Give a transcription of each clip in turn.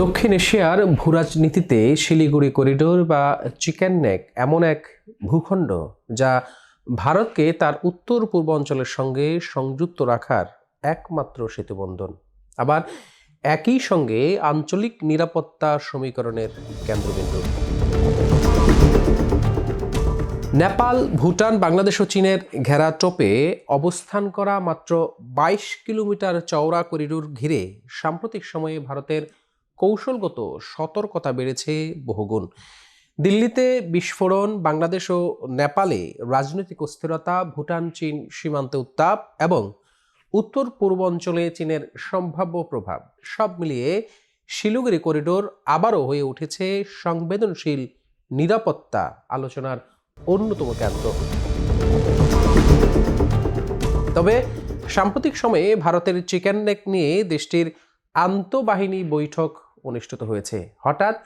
দক্ষিণ এশিয়ার ভূরাজনীতিতে শিলিগুড়ি করিডোর বা চিকেন নেক এমন এক ভূখণ্ড যা ভারতকে তার উত্তর পূর্ব অঞ্চলের সঙ্গে সংযুক্ত রাখার একমাত্র সেতুবন্ধন। আবার একই সঙ্গে আঞ্চলিক নিরাপত্তা সমীকরণের কেন্দ্রবিন্দু। নেপাল, ভুটান, বাংলাদেশ ও চীনের ঘেরা টোপে অবস্থান করা মাত্র বাইশ কিলোমিটার চওড়া করিডোর ঘিরে সাম্প্রতিক সময়ে ভারতের কৌশলগত সতর্কতা বেড়েছে বহুগুণ। দিল্লিতে বিস্ফোরণ, বাংলাদেশ ও নেপালে রাজনৈতিক অস্থিরতা, ভুটান, চীন সীমান্তে উত্তাপ এবং উত্তর পূর্ব অঞ্চলে চীনের সম্ভাব্য প্রভাব, সব মিলিয়ে শিলিগুড়ি করিডোর আবারও হয়ে উঠেছে সংবেদনশীল নিরাপত্তা আলোচনার অন্যতম কেন্দ্র। তবে সাম্প্রতিক সময়ে ভারতের চিকেন নেক নিয়ে দেশটির আন্তঃবাহিনী বৈঠক অনুষ্ঠিত হয়েছে। হঠাৎ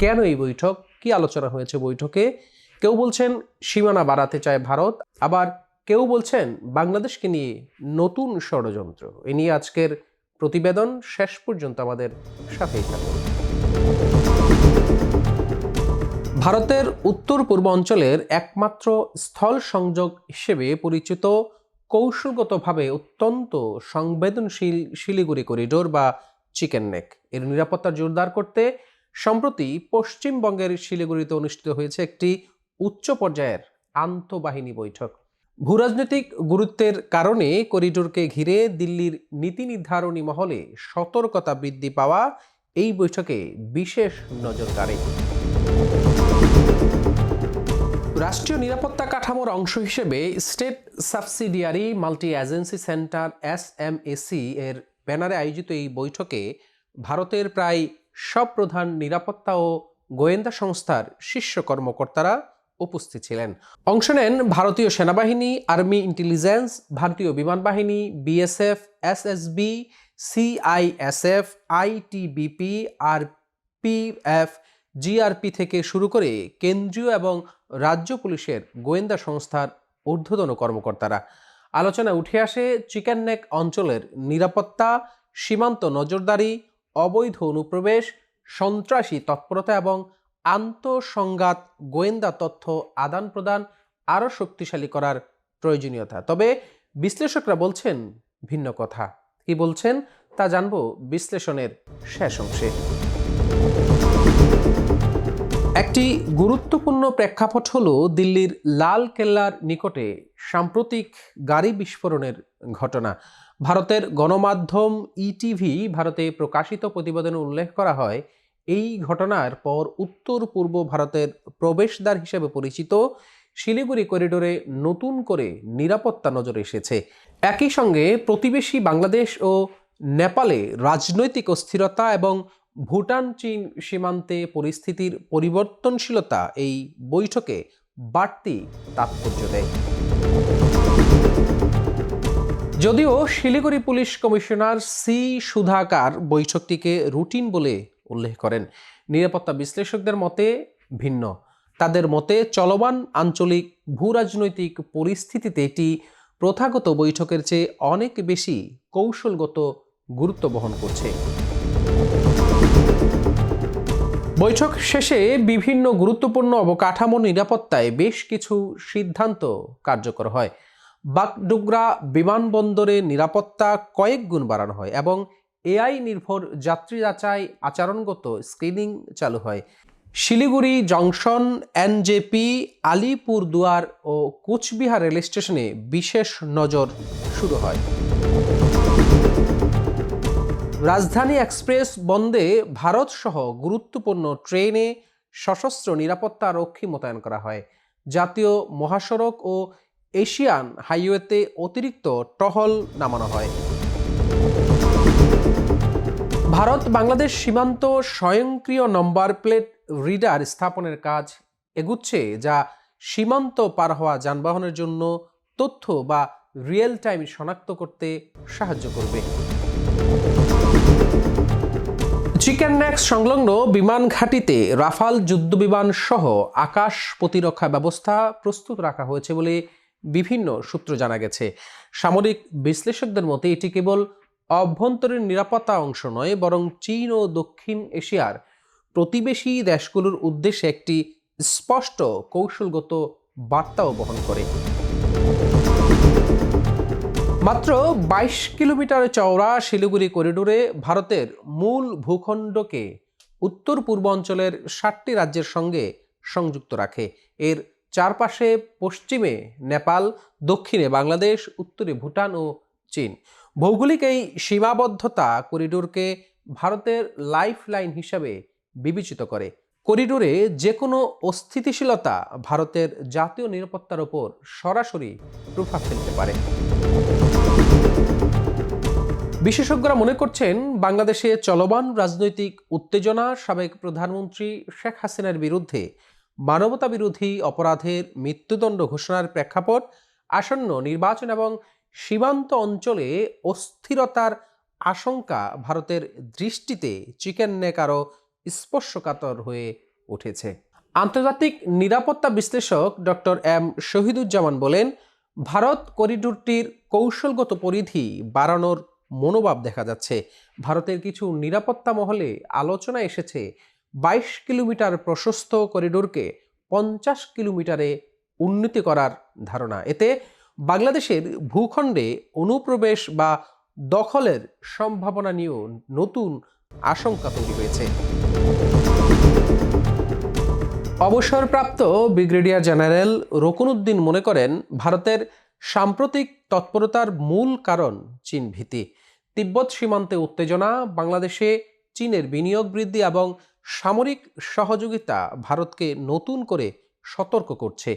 কেন এই বৈঠক? কি আলোচনা হয়েছে বৈঠকে? কেউ বলছেন সীমানা বাড়াতে চায় ভারত, আবার কেউ বলছেন বাংলাদেশকে নিয়ে নতুন ষড়যন্ত্র। এ নিয়ে আজকের প্রতিবেদন শেষ পর্যন্ত আমাদের সাথেই থাকুন। ভারতের উত্তর পূর্ব অঞ্চলের একমাত্র স্থল সংযোগ হিসেবে পরিচিত কৌশলগতভাবে অত্যন্ত সংবেদনশীল শিলিগুড়ি করিডোর বা চিকেন নেক। এর নিরাপত্তা জোরদার করতে সম্প্রতি পশ্চিমবঙ্গের শিলিগুড়িতে অনুষ্ঠিত হয়েছে একটি উচ্চ পর্যায়ের আন্তঃবাহিনী বৈঠক। ভূরাজনৈতিক গুরুত্বের কারণে করিডোরকে ঘিরে দিল্লির নীতি নির্ধারণী মহলে সতর্কতা বৃদ্ধি পাওয়া এই বৈঠকে বিশেষ নজর কাড়ে। রাষ্ট্রীয় নিরাপত্তা কাঠামোর অংশ হিসেবে state subsidiary multi agency centre S M A C এর ব্যানারে আয়োজিত এই বৈঠকে ভারতের প্রায় সব প্রধান নিরাপত্তা ও গোয়েন্দা সংস্থার শীর্ষ কর্মকর্তারা উপস্থিত ছিলেন। অংশ নেন ভারতীয় সেনাবাহিনী, আর্মি ইন্টেলিজেন্স, ভারতীয় বিমান বাহিনী, BSF, SSB, CISF, ITBP R PF GRP থেকে শুরু করে কেন্দ্রীয় এবং রাজ্য পুলিশের গোয়েন্দা সংস্থার ঊর্ধ্বতন কর্মকর্তারা। আলোচনায় উঠে আসে চিকেন নেক অঞ্চলের নিরাপত্তা, সীমান্ত নজরদারি, অবৈধ অনুপ্রবেশ, সন্ত্রাসী তৎপরতা এবং আন্তঃসংঘাত গোয়েন্দা তথ্য আদান প্রদান আরও শক্তিশালী করার প্রয়োজনীয়তা। তবে বিশ্লেষকরা বলছেন ভিন্ন কথা। কি বলছেন তা জানব বিশ্লেষণের শেষ অংশে। একটি গুরুত্বপূর্ণ প্রেক্ষাপট হল দিল্লির লাল কেল্লার নিকটে সাম্প্রতিক গাড়ি বিস্ফোরণের ঘটনা। ভারতের গণমাধ্যম ইটিভি ভারতে প্রকাশিত প্রতিবেদনে উল্লেখ করা হয়, এই ঘটনার পর উত্তর পূর্ব ভারতের প্রবেশদ্বার হিসেবে পরিচিত শিলিগুড়ি করিডোরে নতুন করে নিরাপত্তা নজর এসেছে। একই সঙ্গে প্রতিবেশী বাংলাদেশ ও নেপালে রাজনৈতিক অস্থিরতা এবং ভুটান, চীন সীমান্তে পরিস্থিতির পরিবর্তনশীলতা এই বৈঠকে বাড়তি তাৎপর্য দেয়। যদিও Siliguri police commissioner C Sudhakar বৈঠকটিকে রুটিন বলে উল্লেখ করেন, নিরাপত্তা বিশ্লেষকদের মতে ভিন্ন। তাদের মতে চলমান আঞ্চলিক ভূরাজনৈতিক পরিস্থিতিতে এটি প্রথাগত বৈঠকের চেয়ে অনেক বেশি কৌশলগত গুরুত্ব বহন করছে। বৈঠক শেষে বিভিন্ন গুরুত্বপূর্ণ অবকাঠামো নিরাপত্তায় বেশ কিছু সিদ্ধান্ত কার্যকর হয়। বাগডোগরা বিমানবন্দরে নিরাপত্তা কয়েক গুণ বাড়ানো হয় এবং এআই নির্ভর যাত্রী যাচাই আচরণগত স্ক্রিনিং চালু হয়। শিলিগুড়ি জংশন, এনজেপি, আলিপুরদুয়ার ও কোচবিহার রেল স্টেশনে বিশেষ নজর শুরু হয়। রাজধানী এক্সপ্রেস বন্দে ভারত সহ গুরুত্বপূর্ণ ট্রেনে সশস্ত্র নিরাপত্তা রক্ষী মোতায়েন করা হয়। জাতীয় মহাসড়ক ও এশিয়ান হাইওয়েতে অতিরিক্ত টহল নামানো হয়। ভারত বাংলাদেশ সীমান্ত স্বয়ংক্রিয় নম্বর প্লেট রিডার স্থাপনের কাজ এগুচ্ছে, যা সীমান্ত পার হওয়া যানবাহনের জন্য তথ্য বা রিয়েল টাইম শনাক্ত করতে সাহায্য করবে। চিকেন নেক্স সংলগ্ন বিমান ঘাঁটিতে রাফাল যুদ্ধবিমান সহ আকাশ প্রতিরক্ষা ব্যবস্থা প্রস্তুত রাখা হয়েছে বলে বিভিন্ন সূত্র জানা গেছে। সামরিক বিশ্লেষকদের মতে, এটি কেবল অভ্যন্তরীণ নিরাপত্তা অংশ নয়, বরং চীন ও দক্ষিণ এশিয়ার প্রতিবেশী দেশগুলোর উদ্দেশ্যে একটি স্পষ্ট কৌশলগত বার্তাও বহন করে। মাত্র বাইশ কিলোমিটার চওড়া শিলিগুড়ি করিডোরে ভারতের মূল ভূখণ্ডকে উত্তর পূর্বাঞ্চলের ষাটটি রাজ্যের সঙ্গে সংযুক্ত রাখে। এর চারপাশে পশ্চিমে নেপাল, দক্ষিণে বাংলাদেশ, উত্তরে ভুটান ও চীন। ভৌগোলিক এই সীমাবদ্ধতা করিডোরকে ভারতের লাইফ লাইন হিসাবে বিবেচিত করে। করিডোরে যে কোনো অস্থিতিশীলতা ভারতের জাতীয় নিরাপত্তার ওপর সরাসরি প্রভাব ফেলতে পারে। বিশেষজ্ঞরা মনে করছেন, বাংলাদেশে চলমান রাজনৈতিক উত্তেজনা সাবেক প্রধানমন্ত্রী শেখ হাসিনার বিরুদ্ধে মানবতা বিরোধী অপরাধের মৃত্যুদণ্ড ঘোষণার প্রেক্ষাপট আসন্ন নির্বাচন এবং সীমান্ত অঞ্চলে অস্থিরতার আশঙ্কা ভারতের দৃষ্টিতে চিকেন নেক আরও স্পর্শকাতর হয়ে উঠেছে। আন্তর্জাতিক নিরাপত্তা বিশ্লেষক ডক্টর এম শহীদুজ্জামান বলেন, ভারত করিডোরটির কৌশলগত পরিধি বাড়ানোর মনোভাব দেখা যাচ্ছে। ভারতের কিছু নিরাপত্তা মহলে আলোচনা এসেছে, বাইশ কিলোমিটার প্রশস্ত করিডোরকে পঞ্চাশ কিলোমিটারে উন্নতি করার ধারণা। এতে বাংলাদেশের ভূখণ্ডে অনুপ্রবেশ বা দখলের সম্ভাবনা নিয়েও নতুন আশঙ্কা তৈরি হয়েছে। অবসরপ্রাপ্ত ব্রিগেডিয়ার জেনারেল রকুনুদ্দিন মনে করেন, ভারতের সাম্প্রতিক তৎপরতার মূল কারণ চীন ভীতি তিব্বত সীমান্তে উত্তেজনা, বাংলাদেশে চীনের বিনিয়োগ বৃদ্ধি এবং সামরিক সহযোগিতা ভারতকে নতুন করে সতর্ক করছে।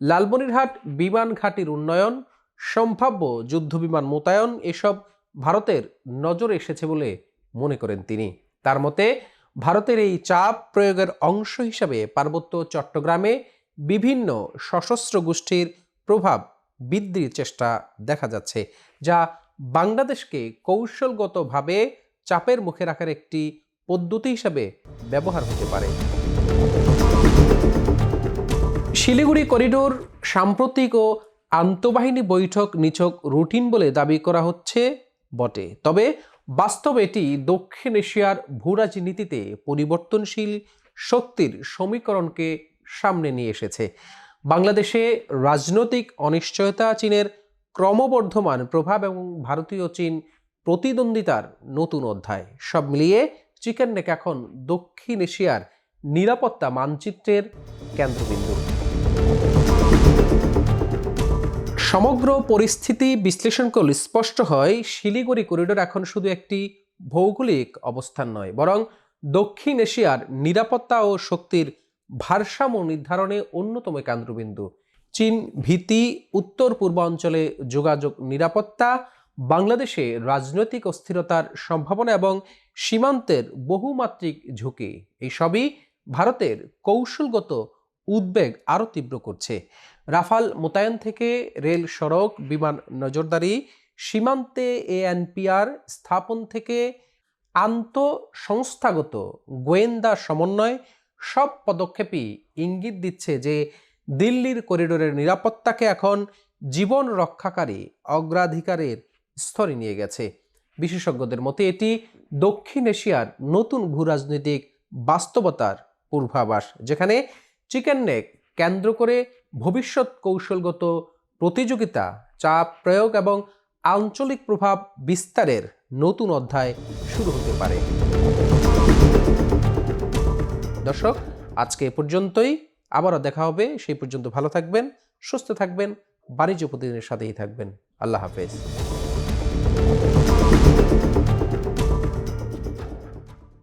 লালমনিরহাট বিমান ঘাটির উন্নয়ন, সম্ভাব্য যুদ্ধবিমান মোতায়েন, এসব ভারতের নজরে এসেছে বলে মনে করেন তিনি। তার মতে, ভারতের এই চাপ প্রয়োগের অংশ হিসাবে পার্বত্য চট্টগ্রামে বিভিন্ন সশস্ত্র গোষ্ঠীর প্রভাব বৃদ্ধির চেষ্টা দেখা যাচ্ছে, যা বাংলাদেশকে কৌশলগতভাবে চাপের মুখে রাখার একটি পদ্ধতি হিসাবে ব্যবহার হতে পারে। শিলিগুড়ি করিডোর সাম্প্রতিক ও আন্তঃবাহিনী বৈঠক নিছক রুটিন বলে দাবি করা হচ্ছে বটে। তবে বাস্তবে এটি দক্ষিণ এশিয়ার ভূরাজনীতিতে পরিবর্তনশীল শক্তির সমীকরণকে সামনে নিয়ে এসেছে। বাংলাদেশে রাজনৈতিক অনিশ্চয়তা, চীনের ক্রমবর্ধমান প্রভাব এবং ভারতীয় চীন প্রতিদ্বন্দ্বিতার নতুন অধ্যায়। সব মিলিয়ে চিকেন নেক এখন দক্ষিণ এশিয়ার নিরাপত্তা মানচিত্রের কেন্দ্রবিন্দু। সমগ্র পরিস্থিতি বিশ্লেষণ করলে স্পষ্ট হয়, শিলিগুড়ি করিডোর এখন শুধু একটি ভৌগোলিক অবস্থান নয়, বরং দক্ষিণ এশিয়ার নিরাপত্তা ও শক্তির ভারসাম্য নির্ধারণে অন্যতম কেন্দ্রবিন্দু। চীন ভীতি, উত্তর পূর্বাঞ্চলে যোগাযোগ নিরাপত্তা, বাংলাদেশে রাজনৈতিক অস্থিরতার সম্ভাবনা এবং সীমান্তের বহুমাত্রিক ঝুঁকি। এই সবই ভারতের কৌশলগত উদ্বেগ আরও তীব্র করছে। রাফাল মোতায়েন থেকে রেল সড়ক, বিমান নজরদারি, সীমান্তে এএনপিআর স্থাপন থেকে আন্ত সংস্থাগত গোয়েন্দা সমন্বয়, সব পদক্ষেপই ইঙ্গিত দিচ্ছে যে দিল্লির করিডোরের নিরাপত্তাকে এখন জীবন রক্ষাকারী অগ্রাধিকারের স্তরে নিয়ে গেছে। বিশেষজ্ঞদের মতে এটি দক্ষিণ এশিয়ার নতুন ভূরাজনৈতিক বাস্তবতার পূর্বাভাস, যেখানে চিকেন নেক কেন্দ্র করে ভবিষ্যৎ কৌশলগত প্রতিযোগিতা, চাপ প্রয়োগ এবং আঞ্চলিক প্রভাব বিস্তারের নতুন অধ্যায় শুরু হতে পারে। দর্শক, আজকে এ পর্যন্তই। আবারও দেখা হবে। সেই পর্যন্ত ভালো থাকবেন, সুস্থ থাকবেন, বাণিজ্য প্রতিদিনের সাথেই থাকবেন। আল্লাহ হাফেজ।